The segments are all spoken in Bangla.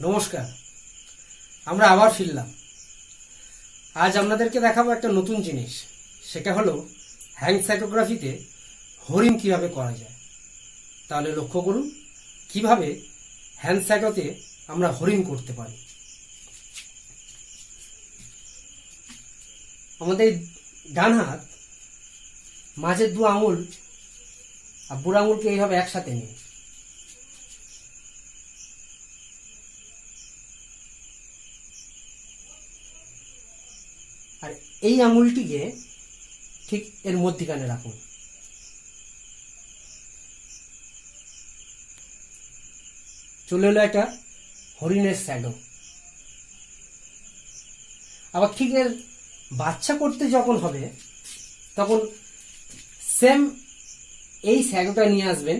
নমস্কার। আমরা আবার ফিরলাম। আজ আপনাদেরকে দেখাবো একটা নতুন জিনিস। সেটা হলো হ্যান্ড সাইটোগ্রাফিতে হরিণ কীভাবে করা যায়। তাহলে লক্ষ্য করুন, কীভাবে হ্যান্ড সাইটোতে আমরা হরিণ করতে পারি। আমাদের ডান হাত, মাঝের দু আঙুল আর বুড়ো আঙুলকে এইভাবে একসাথে নিয়ে আর এই আঙুলটিকে ঠিক এর মধ্যিখানে রাখুন। চলে এলো একটা হরিণের শ্যাডো। আবার ঠিক এর বাচ্চা করতে যখন হবে, তখন সেম এই শ্যাডোটা নিয়ে আসবেন।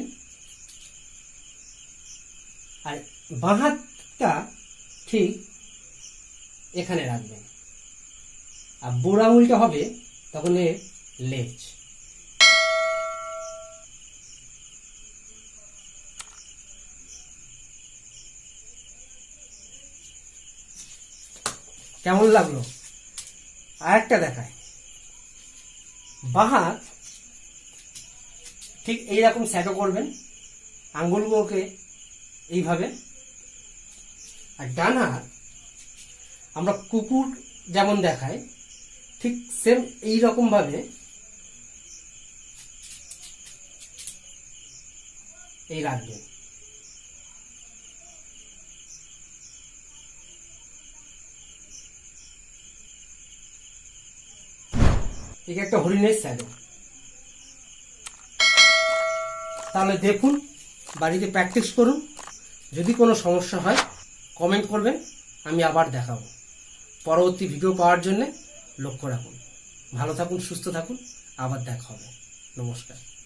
আর বাঁ হাতটা ঠিক এখানে রাখবেন। আর বুড়ো আঙুলটা হবে তখন লেজ। কেমন লাগল? আর একটা দেখায় বাহাত ঠিক এইরকম স্যাটো করবেন, আঙ্গুলগুলোকে এইভাবে। আর ডান হাত আমরা কুকুর যেমন দেখায় ঠিক সেম এই রকম ভাবে এই রাখবেন এটা একটা হরিণের স্যাডো তাহলে দেখুন, বাড়িতে প্র্যাকটিস করুন। যদি কোনো সমস্যা হয় কমেন্ট করবেন, আমি আবার দেখাবো। পরবর্তী ভিডিও পাওয়ার জন্য লক্ষ্য রাখুন। ভালো থাকুন সুস্থ থাকুন। আবার দেখা হবে। নমস্কার।